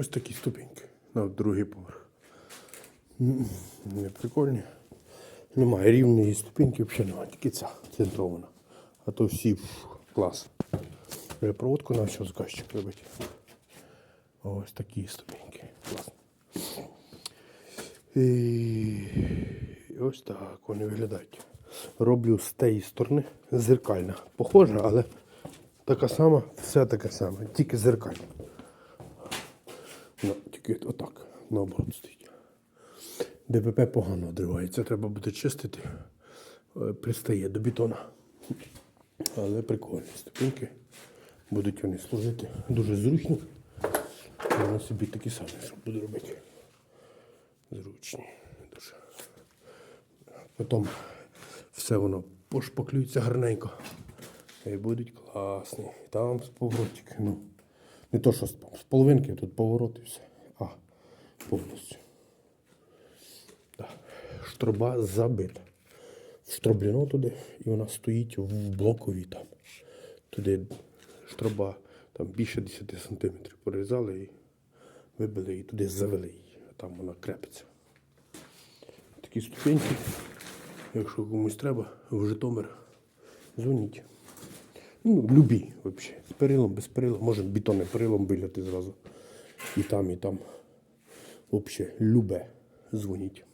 Ось такі ступеньки на другий поверх. Не прикольні. Немає рівної ступеньки, взагалі немає, тільки ця центрована. А то всі пф, клас. Проводку почав заказчик робити. Ось такі ступеньки. Класно. І ось так вони виглядають. Роблю з тієї сторони зеркальна. Похожа, але така сама, все таке саме, тільки зеркальна. Ну, тільки отак, наоборот стоїть. ДПП погано одривається, треба буде чистити. Е, Пристає до бетона. Але прикольні ступеньки. Будуть вони служити дуже зручні. Я собі такі самі буду робити. Зручні. Дуже. Потім все воно пошпаклюється гарненько. І будуть класні. Там з. Ну, не то, що з, половинки, тут поворот і все. А, повністю. Да. Штроба забита. Штроблено туди, і вона стоїть в блоковій там. Туди штроба там більше 10 сантиметрів порізали і вибили і туди завели її. Там вона крепиться. Такі ступеньки. Якщо комусь треба, в Житомир дзвоніть. Ну, любі взагалі. З перилом, без перила. Може бетонним перилом виляти зразу. І там, і там. Взагалі, любе. Дзвоніть.